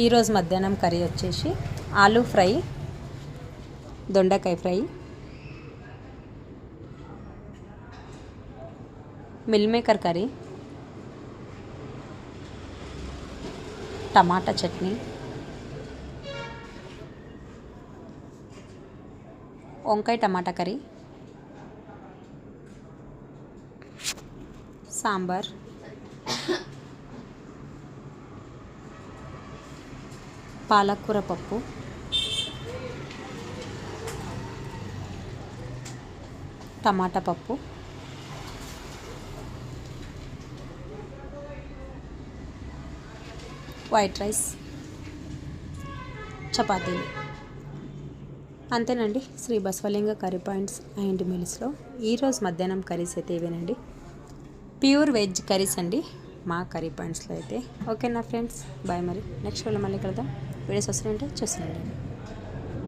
ఈరోజు మధ్యాహ్నం కర్రీ వచ్చేసి ఆలూ ఫ్రై దొండకాయ fry meal maker curry tomato chutney వంకాయ టమాటా కర్రీ సాంబార్. పాలకూర పప్పు. టమాటా పప్పు. White rice. చపాతీలు. అంతేనండి. Shri Basavalinga curry points and మీల్స్లో. ఈరోజు మధ్యాహ్నం కర్రీస్ అయితే ఇవేనండి. ప్యూర్ వెజ్ కర్రీస్ అండి. మా కర్రీ పాయింట్స్లో అయితే. ఓకే నా ఫ్రెండ్స్? బాయ్ మరి. నెక్స్ట్ వాళ్ళు మళ్ళీ కలుద్దాం. వీడియోస్ వస్తున్నాయంటే చూస్తున్నాండి